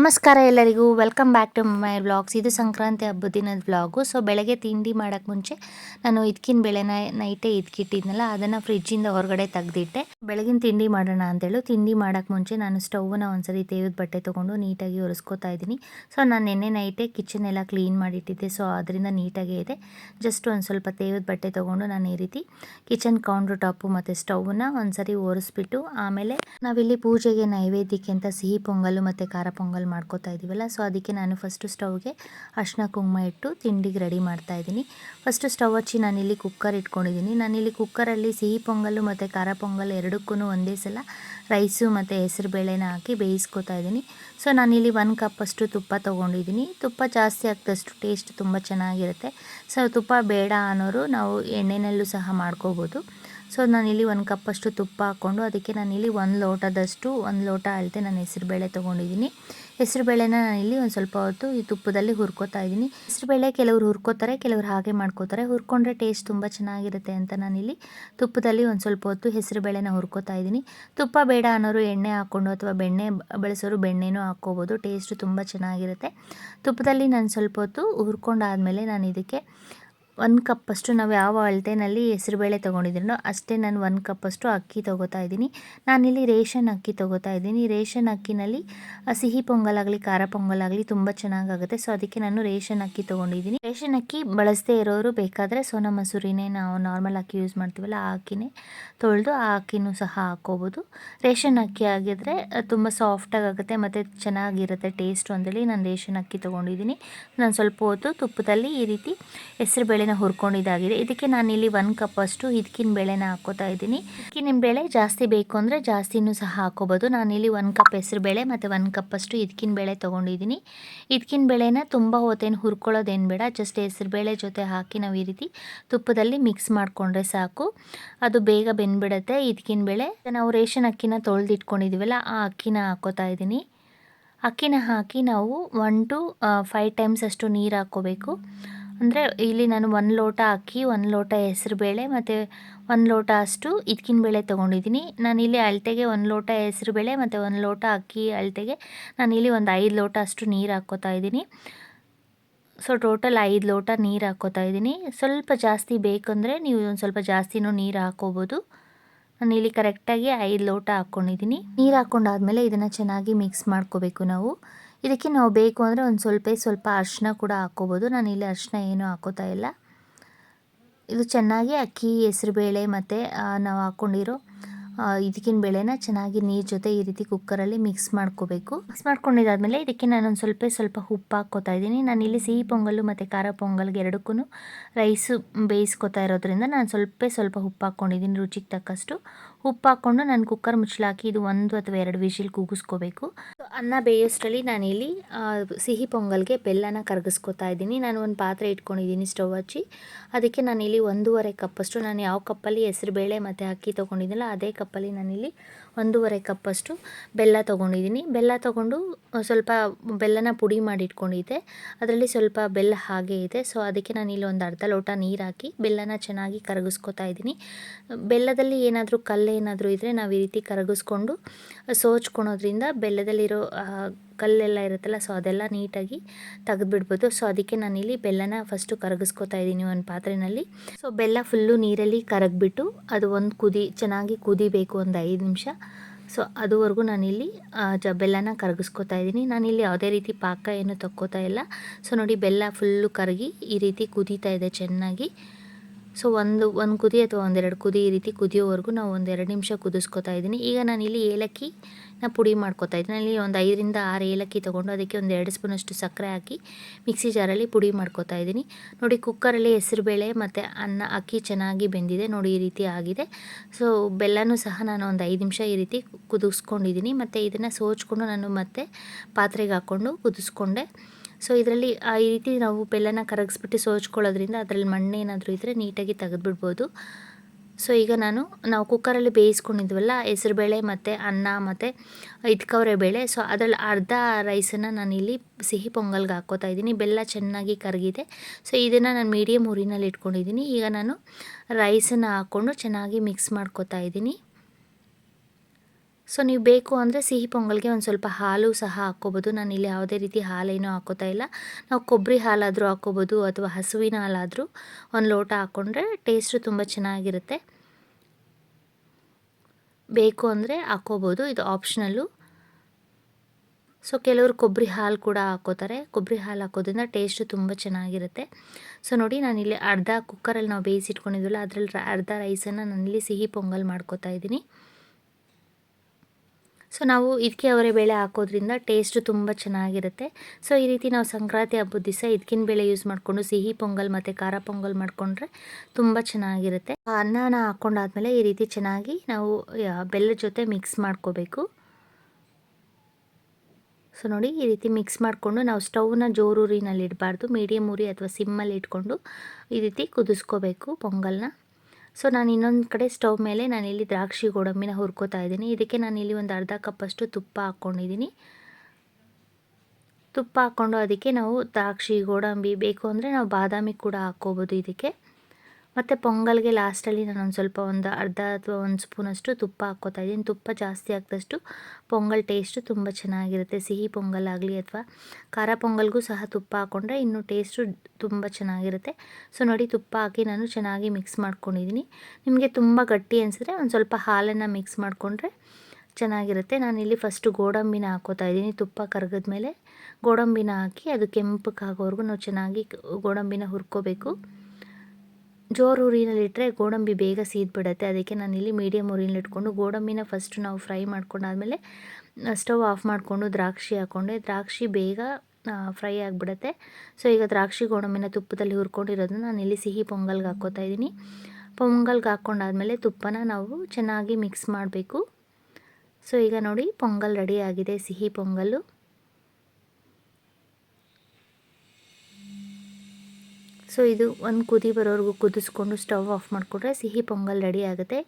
ನಮಸ್ಕಾರ ಎಲ್ಲರಿಗೂ. Welcome back to my vlogs ಇದು ಸಂಕ್ರಾಂತಿ ಹಬ್ಬದ ದಿನದ ವ್ಲಾಗು ಸೊ ಬೆಳಗ್ಗೆ ತಿಂಡಿ ಮಾಡೋಕ್ಕೆ ಮುಂಚೆ ನಾನು ಇದಕ್ಕಿನ ಬೆಳೆನ ನೈಟೇ ಇದ್ಕಿಟ್ಟಿದ್ನಲ್ಲ, ಅದನ್ನು ಫ್ರಿಜ್ಜಿಂದ ಹೊರಗಡೆ ತೆಗ್ದಿಟ್ಟೆ. ಬೆಳಗಿನ ತಿಂಡಿ ಮಾಡೋಣ ಅಂತೇಳು ತಿಂಡಿ ಮಾಡೋಕ್ಕೆ ಮುಂಚೆ ನಾನು ಸ್ಟೌವನ್ನು ಒಂದ್ಸರಿ ತೇವದ ಬಟ್ಟೆ ತೊಗೊಂಡು ನೀಟಾಗಿ ಒರೆಸ್ಕೋತಾ ಇದ್ದೀನಿ. ಸೊ ನಾನು ನೆನ್ನೆ ನೈಟೇ ಕಿಚನ್ ಎಲ್ಲ ಕ್ಲೀನ್ ಮಾಡಿಟ್ಟಿದ್ದೆ. ಸೊ ಅದರಿಂದ ನೀಟಾಗೇ ಇದೆ. ಜಸ್ಟ್ ಒಂದು ಸ್ವಲ್ಪ ತೇವದ ಬಟ್ಟೆ ತೊಗೊಂಡು ನಾನು ಈ ರೀತಿ ಕಿಚನ್ ಕೌಂಟ್ರ್ ಟಾಪು ಮತ್ತು ಸ್ಟೌವನ್ನು ಒಂದ್ಸರಿ ಒರೆಸ್ಬಿಟ್ಟು, ಆಮೇಲೆ ನಾವಿಲ್ಲಿ ಪೂಜೆಗೆ ನೈವೇದ್ಯಕ್ಕೆ ಅಂತ ಸಿಹಿ, ಪೊಂಗಲು ಮತ್ತು ಖಾರ ಪೊಂಗಲ್ ಮಾಡ್ಕೋತಾ ಇದ್ದೀವಲ್ಲ ಸೊ ಅದಕ್ಕೆ ನಾನು ಫಸ್ಟು ಸ್ಟವ್ಗೆ ಅರ್ಶಿನ ಕುಂಕುಮ ಇಟ್ಟು ತಿಂಡಿಗೆ ರೆಡಿ ಮಾಡ್ತಾ ಇದ್ದೀನಿ. ಫಸ್ಟು ಸ್ಟವ್ ಹಚ್ಚಿ ನಾನಿಲ್ಲಿ ಕುಕ್ಕರ್ ಇಟ್ಕೊಂಡಿದ್ದೀನಿ. ನಾನಿಲ್ಲಿ ಕುಕ್ಕರಲ್ಲಿ ಸಿಹಿ ಪೊಂಗಲ್ಲು ಮತ್ತು ಖಾರ ಪೊಂಗಲ್ ಎರಡಕ್ಕೂ ಒಂದೇ ಸಲ ರೈಸು ಮತ್ತು ಹೆಸರು ಬೇಳೆನ ಹಾಕಿ ಬೇಯಿಸ್ಕೊತಾ ಇದ್ದೀನಿ. ಸೊ ನಾನಿಲ್ಲಿ ಒಂದು ಕಪ್ಪಷ್ಟು ತುಪ್ಪ ತೊಗೊಂಡಿದ್ದೀನಿ. ತುಪ್ಪ ಜಾಸ್ತಿ ಆಗ್ತಷ್ಟು ಟೇಸ್ಟ್ ತುಂಬ ಚೆನ್ನಾಗಿರುತ್ತೆ. ಸೊ ತುಪ್ಪ ಬೇಡ ಅನ್ನೋರು ನಾವು ಎಣ್ಣೆನಲ್ಲೂ ಸಹ ಮಾಡ್ಕೋಬೋದು. ಸೊ ನಾನಿಲ್ಲಿ ಒಂದು ಕಪ್ಪಷ್ಟು ತುಪ್ಪ ಹಾಕ್ಕೊಂಡು ಅದಕ್ಕೆ ನಾನಿಲ್ಲಿ ಒಂದು ಲೋಟದಷ್ಟು ಒಂದು ಲೋಟ ಅಳತೆ ನಾನು ಹೆಸರುಬೇಳೆ ತೊಗೊಂಡಿದ್ದೀನಿ. ಹೆಸರುಬೇಳೆನ ಇಲ್ಲಿ ಒಂದು ಸ್ವಲ್ಪ ಹೊತ್ತು ಈ ತುಪ್ಪದಲ್ಲಿ ಹುರ್ಕೋತಾ ಇದ್ದೀನಿ. ಹೆಸರುಬೇಳೆ ಕೆಲವರು ಹುರ್ಕೋತಾರೆ, ಕೆಲವರು ಹಾಗೆ ಮಾಡ್ಕೋತಾರೆ. ಹುರ್ಕೊಂಡ್ರೆ ಟೇಸ್ಟ್ ತುಂಬ ಚೆನ್ನಾಗಿರುತ್ತೆ ಅಂತ ನಾನಿಲ್ಲಿ ತುಪ್ಪದಲ್ಲಿ ಒಂದು ಸ್ವಲ್ಪ ಹೊತ್ತು ಹೆಸರುಬೇಳೆನ ಹುರ್ಕೋತಾ ಇದ್ದೀನಿ. ತುಪ್ಪ ಬೇಡ ಅನ್ನೋರು ಎಣ್ಣೆ ಹಾಕ್ಕೊಂಡು ಅಥವಾ ಬೆಣ್ಣೆ ಬಳಸೋರು ಬೆಣ್ಣೆನೂ ಹಾಕ್ಕೋಬೋದು ಟೇಸ್ಟು ತುಂಬ ಚೆನ್ನಾಗಿರುತ್ತೆ. ತುಪ್ಪದಲ್ಲಿ ನಾನು ಸ್ವಲ್ಪ ಹೊತ್ತು ಹುರ್ಕೊಂಡಾದಮೇಲೆ ನಾನು ಇದಕ್ಕೆ ಒಂದು ಕಪ್ಪಷ್ಟು ನಾವು ಯಾವ ಅಳತೆನಲ್ಲಿ ಹೆಸರುಬೇಳೆ ತೊಗೊಂಡಿದ್ದೀನೋ ಅಷ್ಟೇ ನಾನು ಒಂದು ಕಪ್ಪಷ್ಟು ಅಕ್ಕಿ ತೊಗೋತಾ ಇದ್ದೀನಿ. ನಾನಿಲ್ಲಿ ರೇಷನ್ ಅಕ್ಕಿ ತೊಗೋತಾ ಇದ್ದೀನಿ. ರೇಷನ್ ಅಕ್ಕಿನಲ್ಲಿ ಸಿಹಿ ಪೊಂಗಲಾಗಲಿ, ಖಾರ ಪೊಂಗಲಾಗಲಿ ತುಂಬ ಚೆನ್ನಾಗಾಗುತ್ತೆ. ಸೊ ಅದಕ್ಕೆ ನಾನು ರೇಷನ್ ಅಕ್ಕಿ ತೊಗೊಂಡಿದ್ದೀನಿ. ರೇಷನ್ ಅಕ್ಕಿ ಬಳಸದೇ ಇರೋರು ಬೇಕಾದರೆ ಸೋನಾ ಮಸೂರಿನೇ ನಾವು ನಾರ್ಮಲ್ ಅಕ್ಕಿ ಯೂಸ್ ಮಾಡ್ತೀವಲ್ಲ, ಆ ಅಕ್ಕಿನೇ ತೊಳೆದು ಆ ಅಕ್ಕಿನೂ ಸಹ ಹಾಕೋಬೋದು ರೇಷನ್ ಅಕ್ಕಿ ಆಗಿದ್ರೆ ತುಂಬ ಸಾಫ್ಟಾಗಿ ಆಗುತ್ತೆ ಮತ್ತು ಚೆನ್ನಾಗಿರುತ್ತೆ ಟೇಸ್ಟು ಅಂತೇಳಿ ನಾನು ರೇಷನ್ ಅಕ್ಕಿ ತೊಗೊಂಡಿದ್ದೀನಿ. ನಾನು ಸ್ವಲ್ಪ ಹೊತ್ತು ತುಪ್ಪದಲ್ಲಿ ಈ ರೀತಿ ಹೆಸರುಬೇಳೆ ಬೇಳೆನ ಹುರ್ಕೊಂಡಿದ್ದಾಗಿದೆ. ಇದಕ್ಕೆ ನಾನಿಲ್ಲಿ ಒಂದು ಕಪ್ಪಷ್ಟು ಹಿದ್ಕಿನ ಬೇಳೆನ ಹಾಕೋತಾ ಇದ್ದೀನಿ. ಹಿದ್ಕಿನ ಬೇಳೆ ಜಾಸ್ತಿ ಬೇಕು ಅಂದರೆ ಜಾಸ್ತಿನೂ ಸಹ ಹಾಕೋಬೋದು. ನಾನಿಲ್ಲಿ ಒಂದು ಕಪ್ ಹೆಸರು ಬೇಳೆ ಮತ್ತು ಒಂದು ಕಪ್ಪಷ್ಟು ಹಿದ್ಕಿನ ಬೇಳೆ ತೊಗೊಂಡಿದ್ದೀನಿ. ಹಿದ್ಕಿನ ಬೇಳೆನ ತುಂಬ ಹೊತ್ತೇನು ಹುರ್ಕೊಳ್ಳೋದೇನು ಬೇಡ. ಜಸ್ಟ್ ಹೆಸರು ಬೇಳೆ ಜೊತೆ ಹಾಕಿ ನಾವು ಈ ರೀತಿ ತುಪ್ಪದಲ್ಲಿ ಮಿಕ್ಸ್ ಮಾಡಿಕೊಂಡ್ರೆ ಸಾಕು. ಅದು ಬೇಗ ಬೆಂದ್ಬಿಡುತ್ತೆ. ಇದಕ್ಕಿನ ಬೇಳೆ ನಾವು ರೇಷನ್ ಅಕ್ಕಿನ ತೊಳೆದಿಟ್ಕೊಂಡಿದ್ದೀವಲ್ಲ ಆ ಅಕ್ಕಿನ ಹಾಕೋತಾ ಇದ್ದೀನಿ. ಅಕ್ಕಿನ ಹಾಕಿ ನಾವು ಒನ್ ಟು ಫೈವ್ ಟೈಮ್ಸ್ ಅಷ್ಟು ನೀರು ಹಾಕ್ಕೋಬೇಕು ಅಂದರೆ ಇಲ್ಲಿ ನಾನು ಒಂದು ಲೋಟ ಅಕ್ಕಿ, ಒಂದು ಲೋಟ ಹೆಸರು ಬೇಳೆ ಮತ್ತು ಒಂದು ಲೋಟ ಅಷ್ಟು ಇದಕ್ಕಿನ ಬೇಳೆ ತೊಗೊಂಡಿದ್ದೀನಿ ನಾನಿಲ್ಲಿ ಅಳತೆಗೆ ಒಂದು ಲೋಟ ಹೆಸರು ಬೇಳೆ ಮತ್ತು ಒಂದು ಲೋಟ ಅಕ್ಕಿ ಅಳತೆಗೆ ನಾನಿಲ್ಲಿ ಒಂದು ಐದು ಲೋಟ ಅಷ್ಟು ನೀರು ಹಾಕ್ಕೋತಾ ಇದ್ದೀನಿ ಸೊ ಟೋಟಲ್ ಐದು ಲೋಟ ನೀರು ಹಾಕ್ಕೋತಾ ಇದ್ದೀನಿ ಸ್ವಲ್ಪ ಜಾಸ್ತಿ ಬೇಕಂದರೆ ನೀವು ಒಂದು ಸ್ವಲ್ಪ ಜಾಸ್ತಿನೂ ನೀರು ಹಾಕ್ಕೋಬೋದು. ನಾನು ಇಲ್ಲಿ ಕರೆಕ್ಟಾಗಿ ಐದು ಲೋಟ ಹಾಕ್ಕೊಂಡಿದ್ದೀನಿ ನೀರು ಹಾಕ್ಕೊಂಡಾದ್ಮೇಲೆ ಇದನ್ನು ಚೆನ್ನಾಗಿ ಮಿಕ್ಸ್ ಮಾಡ್ಕೋಬೇಕು ನಾವು. ಇದಕ್ಕೆ ನಾವು ಬೇಕು ಅಂದರೆ ಒಂದು ಸ್ವಲ್ಪ ಸ್ವಲ್ಪ ಅರಿಶಿನ ಕೂಡ ಹಾಕ್ಕೋಬೋದು. ನಾನು ಇಲ್ಲಿ ಅರಿಶಿನ ಏನೂ ಹಾಕೋತಾ ಇಲ್ಲ. ಇದು ಚೆನ್ನಾಗಿ ಅಕ್ಕಿ, ಹೆಸರುಬೇಳೆ ಮತ್ತು ನಾವು ಹಾಕ್ಕೊಂಡಿರೋ ಇದಕ್ಕಿನ ಬೇಳೆನ ಚೆನ್ನಾಗಿ ನೀರು ಜೊತೆ ಈ ರೀತಿ ಕುಕ್ಕರಲ್ಲಿ ಮಿಕ್ಸ್ ಮಾಡ್ಕೋಬೇಕು. ಮಿಕ್ಸ್ ಮಾಡ್ಕೊಂಡಿದ್ದಾದಮೇಲೆ ಇದಕ್ಕೆ ನಾನೊಂದು ಸ್ವಲ್ಪ ಸ್ವಲ್ಪ ಉಪ್ಪು ಹಾಕ್ಕೋತಾ ಇದ್ದೀನಿ. ನಾನು ಇಲ್ಲಿ ಸಿಹಿ ಪೊಂಗಲು ಮತ್ತು ಖಾರ ಪೊಂಗಲ್ಗೆ ಎರಡಕ್ಕೂ ರೈಸು ಬೇಯಿಸ್ಕೊತಾ ಇರೋದ್ರಿಂದ ನಾನು ಸ್ವಲ್ಪ ಸ್ವಲ್ಪ ಉಪ್ಪು ಹಾಕ್ಕೊಂಡಿದ್ದೀನಿ ರುಚಿಗೆ ತಕ್ಕಷ್ಟು. ಉಪ್ಪು ಹಾಕ್ಕೊಂಡು ನಾನು ಕುಕ್ಕರ್ ಮುಚ್ಚಲಾಕಿ ಇದು ಒಂದು ಅಥವಾ ಎರಡು ವಿಶಿಲ್ ಕೂಗಿಸ್ಕೋಬೇಕು. ಅನ್ನ ಬೇಯೋಷ್ಟರಲ್ಲಿ ನಾನಿಲ್ಲಿ ಸಿಹಿ ಪೊಂಗಲ್ಗೆ ಬೆಲ್ಲನ ಕರಗಿಸ್ಕೊತಾ ಇದ್ದೀನಿ. ನಾನು ಒಂದು ಪಾತ್ರೆ ಇಟ್ಕೊಂಡಿದ್ದೀನಿ ಸ್ಟವ್ ಹಚ್ಚಿ. ಅದಕ್ಕೆ ನಾನಿಲ್ಲಿ ಒಂದೂವರೆ ಕಪ್ಪಷ್ಟು ನಾನು ಯಾವ ಕಪ್ಪಲ್ಲಿ ಹೆಸರುಬೇಳೆ ಮತ್ತು ಅಕ್ಕಿ ತೊಗೊಂಡಿದ್ದಲ್ಲ ಅದೇ ಕಪ್ಪಲ್ಲಿ ನಾನಿಲ್ಲಿ ಒಂದೂವರೆ ಕಪ್ಪಷ್ಟು ಬೆಲ್ಲ ತೊಗೊಂಡಿದ್ದೀನಿ. ಬೆಲ್ಲ ತೊಗೊಂಡು ಸ್ವಲ್ಪ ಬೆಲ್ಲನ ಪುಡಿ ಮಾಡಿ ಇಟ್ಕೊಂಡಿದ್ದೆ ಅದರಲ್ಲಿ ಸ್ವಲ್ಪ ಬೆಲ್ಲ ಹಾಗೆ ಇದೆ. ಸೊ ಅದಕ್ಕೆ ನಾನು ಇಲ್ಲಿ ಒಂದು ಅರ್ಧ ಲೋಟ ನೀರು ಹಾಕಿ ಬೆಲ್ಲನ ಚೆನ್ನಾಗಿ ಕರಗಿಸ್ಕೊತಾ ಇದ್ದೀನಿ. ಬೆಲ್ಲದಲ್ಲಿ ಏನಾದರೂ ಕಲ್ಲು ಏನಾದರೂ ಇದ್ದರೆ ನಾವು ಈ ರೀತಿ ಕರಗಿಸ್ಕೊಂಡು ಸೋಚ್ಕೊಳೋದ್ರಿಂದ ಬೆಲ್ಲದಲ್ಲಿರೋ ಕಲ್ಲೆಲ್ಲ ಇರುತ್ತಲ್ಲ ಸೊ ಅದೆಲ್ಲ ನೀಟಾಗಿ ತೆಗೆದುಬಿಡ್ಬೋದು. ಸೊ ಅದಕ್ಕೆ ನಾನಿಲ್ಲಿ ಬೆಲ್ಲನ ಫಸ್ಟು ಕರಗಿಸ್ಕೊತಾ ಇದ್ದೀನಿ ಒಂದು ಪಾತ್ರೆಯಲ್ಲಿ ಸೊ ಬೆಲ್ಲ ಫುಲ್ಲು ನೀರಲ್ಲಿ ಕರಗಿಬಿಟ್ಟು ಅದು ಒಂದು ಕುದಿ, ಚೆನ್ನಾಗಿ ಕುದಿಬೇಕು ಒಂದು ಐದು ನಿಮಿಷ. ಸೊ ಅದುವರೆಗೂ ನಾನಿಲ್ಲಿ ಜ, ಬೆಲ್ಲನ ಕರಗಿಸ್ಕೊತಾ ಇದ್ದೀನಿ. ನಾನಿಲ್ಲಿ ಯಾವುದೇ ರೀತಿ ಪಾಕ ಏನು ತಕ್ಕೋತಾ ಇಲ್ಲ. ಸೊ ನೋಡಿ ಬೆಲ್ಲ ಫುಲ್ಲು ಕರಗಿ ಈ ರೀತಿ ಕುದೀತಾ ಇದೆ ಚೆನ್ನಾಗಿ. ಸೊ ಒಂದು ಒಂದು ಕುದಿ ಅಥವಾ ಒಂದೆರಡು ಕುದಿ ಈ ರೀತಿ ಕುದಿಯೋವರೆಗೂ ನಾವು ಒಂದು ಎರಡು ನಿಮಿಷ ಕುದಿಸ್ಕೊತಾ ಇದ್ದೀನಿ. ಈಗ ನಾನಿಲ್ಲಿ ಏಲಕ್ಕಿ ನಾ ಪುಡಿ ಮಾಡ್ಕೊತಾ ಇದ್ದೀನಿ. ಅಲ್ಲಿ ಒಂದು ಐದರಿಂದ ಆರು ಏಲಕ್ಕಿ ತೊಗೊಂಡು ಅದಕ್ಕೆ ಒಂದು ಎರಡು ಸ್ಪೂನಷ್ಟು ಸಕ್ಕರೆ ಹಾಕಿ ಮಿಕ್ಸಿ ಜಾರಲ್ಲಿ ಪುಡಿ ಮಾಡ್ಕೊತಾ ಇದ್ದೀನಿ. ನೋಡಿ, ಕುಕ್ಕರಲ್ಲಿ ಹೆಸರುಬೇಳೆ ಮತ್ತು ಅನ್ನ ಅಕ್ಕಿ ಚೆನ್ನಾಗಿ ಬೆಂದಿದೆ. ನೋಡಿ, ಈ ರೀತಿ ಆಗಿದೆ. ಸೊ ಬೆಲ್ಲನೂ ಸಹ ನಾನು ಒಂದು ಐದು ನಿಮಿಷ ಈ ರೀತಿ ಕುದಿಸ್ಕೊಂಡಿದ್ದೀನಿ. ಮತ್ತು ಇದನ್ನು ಸೋಚ್ಕೊಂಡು ನಾನು ಮತ್ತೆ ಪಾತ್ರೆಗೆ ಹಾಕ್ಕೊಂಡು ಕುದಿಸ್ಕೊಂಡೆ. ಸೊ ಇದರಲ್ಲಿ ಈ ರೀತಿ ನಾವು ಬೆಲ್ಲನ ಕರಗಿಸ್ಬಿಟ್ಟು ಸೋಚ್ಕೊಳ್ಳೋದ್ರಿಂದ ಅದರಲ್ಲಿ ಮಣ್ಣೇನಾದರೂ ಇದ್ದರೆ ನೀಟಾಗಿ ತೆಗೆದುಬಿಡ್ಬೋದು. ಸೊ ಈಗ ನಾನು, ನಾವು ಕುಕ್ಕರಲ್ಲಿ ಬೇಯಿಸ್ಕೊಂಡಿದ್ವಲ್ಲ, ಹೆಸರುಬೇಳೆ ಮತ್ತು ಅನ್ನ ಮತ್ತು ಇದ್ಕವರೆ ಬೇಳೆ. ಸೊ ಅದರಲ್ಲಿ ಅರ್ಧ ರೈಸನ್ನು ನಾನು ಇಲ್ಲಿ ಸಿಹಿ ಪೊಂಗಲ್ಗೆ ಹಾಕೋತಾ ಇದ್ದೀನಿ. ಬೆಲ್ಲ ಚೆನ್ನಾಗಿ ಕರಗಿದೆ. ಸೊ ಇದನ್ನು ನಾನು ಮೀಡಿಯಮ್ ಉರಿನಲ್ಲಿ ಇಟ್ಕೊಂಡಿದ್ದೀನಿ. ಈಗ ನಾನು ರೈಸನ್ನು ಹಾಕ್ಕೊಂಡು ಚೆನ್ನಾಗಿ ಮಿಕ್ಸ್ ಮಾಡ್ಕೋತಾ ಇದ್ದೀನಿ. ಸೊ ನೀವು ಬೇಕು ಅಂದರೆ ಸಿಹಿ ಪೊಂಗಲ್ಗೆ ಒಂದು ಸ್ವಲ್ಪ ಹಾಲು ಸಹ ಹಾಕ್ಕೋಬೋದು. ನಾನು ಇಲ್ಲಿ ಯಾವುದೇ ರೀತಿ ಹಾಲೇನೂ ಹಾಕೋತಾ ಇಲ್ಲ. ನಾವು ಕೊಬ್ಬರಿ ಹಾಲಾದರೂ ಹಾಕ್ಕೋಬೋದು ಅಥವಾ ಹಸುವಿನ ಹಾಲಾದರೂ ಒಂದು ಲೋಟ ಹಾಕ್ಕೊಂಡ್ರೆ ಟೇಸ್ಟು ತುಂಬ ಚೆನ್ನಾಗಿರುತ್ತೆ. ಬೇಕು ಅಂದರೆ ಹಾಕ್ಕೋಬೋದು, ಇದು ಆಪ್ಷನಲ್ಲು ಸೊ ಕೆಲವರು ಕೊಬ್ಬರಿ ಹಾಲು ಕೂಡ ಹಾಕೋತಾರೆ ಕೊಬ್ಬರಿ ಹಾಲು ಹಾಕೋದ್ರಿಂದ ಟೇಸ್ಟು ತುಂಬ ಚೆನ್ನಾಗಿರುತ್ತೆ. ಸೊ ನೋಡಿ ನಾನಿಲ್ಲಿ ಅರ್ಧ ಕುಕ್ಕರಲ್ಲಿ ನಾವು ಬೇಯಿಸಿಟ್ಕೊಂಡಿದ್ವಲ್ಲ, ಅದರಲ್ಲಿ ಅರ್ಧ ರೈಸನ್ನು ನಾನಿಲ್ಲಿ ಸಿಹಿ ಪೊಂಗಲ್ ಮಾಡ್ಕೋತಾ ಇದ್ದೀನಿ. ಸೊ ನಾವು ಇದಕ್ಕೆ ಅವರೇ ಬೇಳೆ ಹಾಕೋದ್ರಿಂದ ಟೇಸ್ಟ್ ತುಂಬ ಚೆನ್ನಾಗಿರುತ್ತೆ. ಸೊ ಈ ರೀತಿ ನಾವು ಸಂಕ್ರಾಂತಿ ಹಬ್ಬದ ದಿವಸ ಇದಕ್ಕಿನ ಬೇಳೆ ಯೂಸ್ ಮಾಡಿಕೊಂಡು ಸಿಹಿ ಪೊಂಗಲ್ ಮತ್ತು ಖಾರ ಪೊಂಗಲ್ ಮಾಡಿಕೊಂಡ್ರೆ ತುಂಬ ಚೆನ್ನಾಗಿರುತ್ತೆ. ಅನ್ನನ ಹಾಕ್ಕೊಂಡಾದ್ಮೇಲೆ ಈ ರೀತಿ ಚೆನ್ನಾಗಿ ನಾವು ಬೆಲ್ಲದ ಜೊತೆ ಮಿಕ್ಸ್ ಮಾಡ್ಕೋಬೇಕು. ಸೊ ನೋಡಿ ಈ ರೀತಿ ಮಿಕ್ಸ್ ಮಾಡಿಕೊಂಡು ನಾವು ಸ್ಟೌವ್ನ ಜೋರೂರಿನಲ್ಲಿ ಇಡಬಾರ್ದು ಮೀಡಿಯಮ್ ಉರಿ ಅಥವಾ ಸಿಮ್ಮಲ್ಲಿ ಇಟ್ಕೊಂಡು ಈ ರೀತಿ ಕುದಿಸ್ಕೋಬೇಕು ಪೊಂಗಲ್ನ. ಸೊ ನಾನು ಇನ್ನೊಂದು ಕಡೆ ಸ್ಟವ್ ಮೇಲೆ ನಾನಿಲ್ಲಿ ದ್ರಾಕ್ಷಿ ಗೋಡಂಬಿನ ಹುರ್ಕೋತಾ ಇದ್ದೀನಿ. ಇದಕ್ಕೆ ನಾನಿಲ್ಲಿ ಒಂದು ಅರ್ಧ ಕಪ್ಪಷ್ಟು ತುಪ್ಪ ಹಾಕ್ಕೊಂಡಿದ್ದೀನಿ ತುಪ್ಪ ಹಾಕ್ಕೊಂಡು ಅದಕ್ಕೆ ನಾವು ದ್ರಾಕ್ಷಿ ಗೋಡಂಬಿ ಬೇಕು ಅಂದರೆ ನಾವು ಬಾದಾಮಿ ಕೂಡ ಹಾಕ್ಕೋಬೋದು ಇದಕ್ಕೆ. ಮತ್ತು ಪೊಂಗಲ್ಗೆ ಲಾಸ್ಟಲ್ಲಿ ನಾನು ಒಂದು ಸ್ವಲ್ಪ ಒಂದು ಅರ್ಧ ಅಥವಾ ಒಂದು ಸ್ಪೂನಷ್ಟು ತುಪ್ಪ ಹಾಕ್ಕೋತಾ ಇದ್ದೀನಿ. ತುಪ್ಪ ಜಾಸ್ತಿ ಹಾಕಿದಷ್ಟು ಪೊಂಗಲ್ ಟೇಸ್ಟು ತುಂಬ ಚೆನ್ನಾಗಿರುತ್ತೆ. ಸಿಹಿ ಪೊಂಗಲ್ ಆಗಲಿ ಅಥವಾ ಖಾರ ಪೊಂಗಲ್ಗೂ ಸಹ ತುಪ್ಪ ಹಾಕ್ಕೊಂಡ್ರೆ ಇನ್ನೂ ಟೇಸ್ಟು ತುಂಬ ಚೆನ್ನಾಗಿರುತ್ತೆ. ಸೊ ನೋಡಿ ತುಪ್ಪ ಹಾಕಿ ನಾನು ಚೆನ್ನಾಗಿ ಮಿಕ್ಸ್ ಮಾಡ್ಕೊಂಡಿದ್ದೀನಿ. ನಿಮಗೆ ತುಂಬ ಗಟ್ಟಿ ಅನಿಸಿದ್ರೆ ಒಂದು ಸ್ವಲ್ಪ ಹಾಲನ್ನು ಮಿಕ್ಸ್ ಮಾಡಿಕೊಂಡ್ರೆ ಚೆನ್ನಾಗಿರುತ್ತೆ. ನಾನಿಲ್ಲಿ ಫಸ್ಟು ಗೋಡಂಬಿನ ಹಾಕೋತಾ ಇದ್ದೀನಿ. ತುಪ್ಪ ಕರಗದ ಮೇಲೆ ಗೋಡಂಬಿನ ಹಾಕಿ ಅದು ಕೆಂಪಕ್ಕಾಗೋವರೆಗೂ ನಾವು ಚೆನ್ನಾಗಿ ಗೋಡಂಬಿನ ಹುರ್ಕೋಬೇಕು. ಜೋರು ಉರಿನಲ್ಲಿಟ್ಟರೆ ಗೋಡಂಬಿ ಬೇಗ ಸೀದ್ಬಿಡುತ್ತೆ. ಅದಕ್ಕೆ ನಾನು ಇಲ್ಲಿ ಮೀಡಿಯಮ್ ಉರಿನಲ್ಲಿಟ್ಕೊಂಡು ಗೋಡಂಬಿನ ಫಸ್ಟ್ ನಾವು ಫ್ರೈ ಮಾಡ್ಕೊಂಡಾದಮೇಲೆ ಸ್ಟವ್ ಆಫ್ ಮಾಡಿಕೊಂಡು ದ್ರಾಕ್ಷಿ ಹಾಕ್ಕೊಂಡೆ ದ್ರಾಕ್ಷಿ ಬೇಗ ಫ್ರೈ ಆಗಿಬಿಡುತ್ತೆ. ಸೊ ಈಗ ದ್ರಾಕ್ಷಿ ಗೋಡಂಬಿನ ತುಪ್ಪದಲ್ಲಿ ಹುರ್ಕೊಂಡಿರೋದನ್ನ ನಾನು ಇಲ್ಲಿ ಸಿಹಿ ಪೊಂಗಲ್ಗೆ ಹಾಕ್ಕೋತಾ ಇದ್ದೀನಿ. ಪೊಂಗಲ್ಗೆ ಹಾಕ್ಕೊಂಡಾದಮೇಲೆ ತುಪ್ಪನ ನಾವು ಚೆನ್ನಾಗಿ ಮಿಕ್ಸ್ ಮಾಡಬೇಕು. ಸೊ ಈಗ ನೋಡಿ ಪೊಂಗಲ್ ರೆಡಿ ಆಗಿದೆ, ಸಿಹಿ ಪೊಂಗಲ್ಲು. ಸೊ ಇದು ಒಂದು ಕುದಿ ಬರೋವರೆಗೂ ಕುದಿಸ್ಕೊಂಡು ಸ್ಟವ್ ಆಫ್ ಮಾಡಿಕೊಂಡ್ರೆ ಸಿಹಿ ಪೊಂಗಲ್ ರೆಡಿ ಆಗುತ್ತೆ.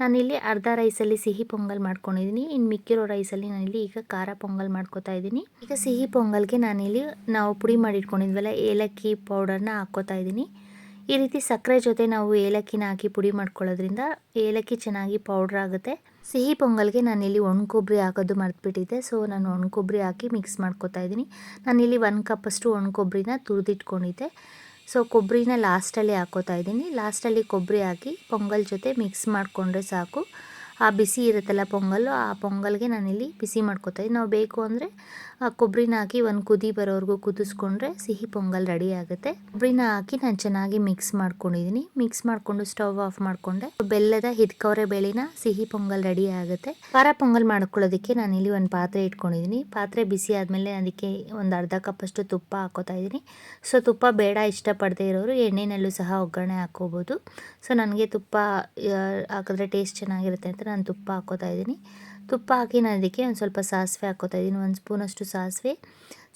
ನಾನಿಲ್ಲಿ ಅರ್ಧ ರೈಸಲ್ಲಿ ಸಿಹಿ ಪೊಂಗಲ್ ಮಾಡ್ಕೊಂಡಿದ್ದೀನಿ ಇನ್ನು ಮಿಕ್ಕಿರೋ ರೈಸಲ್ಲಿ ನಾನಿಲ್ಲಿ ಈಗ ಖಾರ ಪೊಂಗಲ್ ಮಾಡ್ಕೋತಾ ಇದ್ದೀನಿ ಈಗ ಸಿಹಿ ಪೊಂಗಲ್ಗೆ ನಾನಿಲ್ಲಿ ನಾವು ಪುಡಿ ಮಾಡಿಟ್ಕೊಂಡಿದ್ವಲ್ಲ, ಏಲಕ್ಕಿ ಪೌಡರ್ನ ಹಾಕ್ಕೋತಾ ಇದ್ದೀನಿ ಈ ರೀತಿ ಸಕ್ಕರೆ ಜೊತೆ ನಾವು ಏಲಕ್ಕಿನ ಹಾಕಿ ಪುಡಿ ಮಾಡ್ಕೊಳ್ಳೋದ್ರಿಂದ ಏಲಕ್ಕಿ ಚೆನ್ನಾಗಿ ಪೌಡ್ರ್ ಆಗುತ್ತೆ. ಸಿಹಿ ಪೊಂಗಲ್ಗೆ ನಾನಿಲ್ಲಿ ಒಣ ಕೊಬ್ಬರಿ ಹಾಕೋದು ಮರೆತುಬಿಟ್ಟಿದ್ದೆ. ಸೊ ನಾನು ಒಣ ಕೊಬ್ಬರಿ ಹಾಕಿ ಮಿಕ್ಸ್ ಮಾಡ್ಕೋತಾ ಇದ್ದೀನಿ ನಾನಿಲ್ಲಿ ಒನ್ ಕಪ್ಪಷ್ಟು ಒಣ ಕೊಬ್ಬರಿನ ತುರಿದಿಟ್ಕೊಂಡಿದ್ದೆ. ಸೊ ಕೊಬ್ಬರಿನ ಲಾಸ್ಟಲ್ಲಿ ಹಾಕೋತಾ ಇದ್ದೀನಿ. ಲಾಸ್ಟಲ್ಲಿ ಕೊಬ್ಬರಿ ಹಾಕಿ ಪೊಂಗಲ್ ಜೊತೆ ಮಿಕ್ಸ್ ಮಾಡಿಕೊಂಡ್ರೆ ಸಾಕು. ಆ ಬಿಸಿ ಇರುತ್ತಲ್ಲ ಪೊಂಗಲ್ಲು, ಆ ಪೊಂಗಲ್ಗೆ ನಾನಿಲ್ಲಿ ಬಿಸಿ ಮಾಡ್ಕೊತಾ ನಾವು ಬೇಕು ಅಂದರೆ ಕೊಬ್ಬರಿನ ಹಾಕಿ ಒಂದು ಕುದಿ ಬರೋವರೆಗೂ ಕುದಿಸ್ಕೊಂಡ್ರೆ ಸಿಹಿ ಪೊಂಗಲ್ ರೆಡಿ ಆಗುತ್ತೆ. ಕೊಬ್ಬರಿನ ಹಾಕಿ ನಾನು ಚೆನ್ನಾಗಿ ಮಿಕ್ಸ್ ಮಾಡ್ಕೊಂಡಿದ್ದೀನಿ ಮಿಕ್ಸ್ ಮಾಡಿಕೊಂಡು ಸ್ಟವ್ ಆಫ್ ಮಾಡಿಕೊಂಡೆ. ಬೆಲ್ಲದ ಹಿದ್ಕವರೆ ಬೆಳಿನ ಸಿಹಿ ಪೊಂಗಲ್ ರೆಡಿ ಆಗುತ್ತೆ. ಖಾರ ಪೊಂಗಲ್ ಮಾಡ್ಕೊಳ್ಳೋದಕ್ಕೆ ನಾನು ಇಲ್ಲಿ ಒಂದು ಪಾತ್ರೆ ಇಟ್ಕೊಂಡಿದ್ದೀನಿ ಪಾತ್ರೆ ಬಿಸಿ ಆದಮೇಲೆ ಅದಕ್ಕೆ ಒಂದು ಅರ್ಧ ಕಪ್ಪಷ್ಟು ತುಪ್ಪ ಹಾಕೋತಾ ಇದ್ದೀನಿ. ಸೊ, ತುಪ್ಪ ಬೇಡ ಇಷ್ಟಪಡದೇ ಇರೋರು ಎಣ್ಣೆನಲ್ಲೂ ಸಹ ಒಗ್ಗರಣೆ ಹಾಕೋಬೋದು ಸೊ, ನನಗೆ ತುಪ್ಪ ಹಾಕಿದ್ರೆ ಟೇಸ್ಟ್ ಚೆನ್ನಾಗಿರುತ್ತೆ ಅಂತ ನಾನು ತುಪ್ಪ ಹಾಕೋತಾ ಇದ್ದೀನಿ. ತುಪ್ಪ ಹಾಕಿ ನಾನು ಅದಕ್ಕೆ ಒಂದು ಸ್ವಲ್ಪ ಸಾಸಿವೆ ಹಾಕೋತಾ ಇದ್ದೀನಿ. ಒಂದು ಸ್ಪೂನಷ್ಟು ಸಾಸಿವೆ.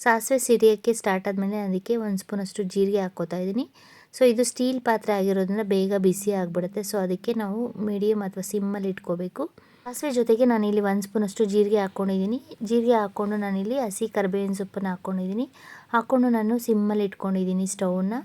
ಸಾಸಿವೆ ಸಿಡಿಯೋಕ್ಕೆ ಸ್ಟಾರ್ಟ್ ಆದಮೇಲೆ ಅದಕ್ಕೆ ಒಂದು ಸ್ಪೂನಷ್ಟು ಜೀರಿಗೆ ಹಾಕೋತಾ ಇದ್ದೀನಿ. ಸೊ ಇದು ಸ್ಟೀಲ್ ಪಾತ್ರೆ ಆಗಿರೋದ್ರಿಂದ ಬೇಗ ಬಿಸಿ ಆಗಿಬಿಡುತ್ತೆ. ಸೊ ಅದಕ್ಕೆ ನಾವು ಮೀಡಿಯಮ್ ಅಥವಾ ಸಿಮ್ಮಲ್ಲಿ ಇಟ್ಕೋಬೇಕು. ಸಾಸಿವೆ ಜೊತೆಗೆ ನಾನಿಲ್ಲಿ ಒಂದು ಸ್ಪೂನಷ್ಟು ಜೀರಿಗೆ ಹಾಕ್ಕೊಂಡಿದ್ದೀನಿ ಜೀರಿಗೆ ಹಾಕ್ಕೊಂಡು ನಾನಿಲ್ಲಿ ಹಸಿ ಕರ್ಬೇವಿನ ಸೊಪ್ಪನ್ನು ಹಾಕ್ಕೊಂಡಿದ್ದೀನಿ ಹಾಕ್ಕೊಂಡು ನಾನು ಸಿಮ್ಮಲ್ಲಿ ಇಟ್ಕೊಂಡಿದ್ದೀನಿ ಸ್ಟೌವ್ನ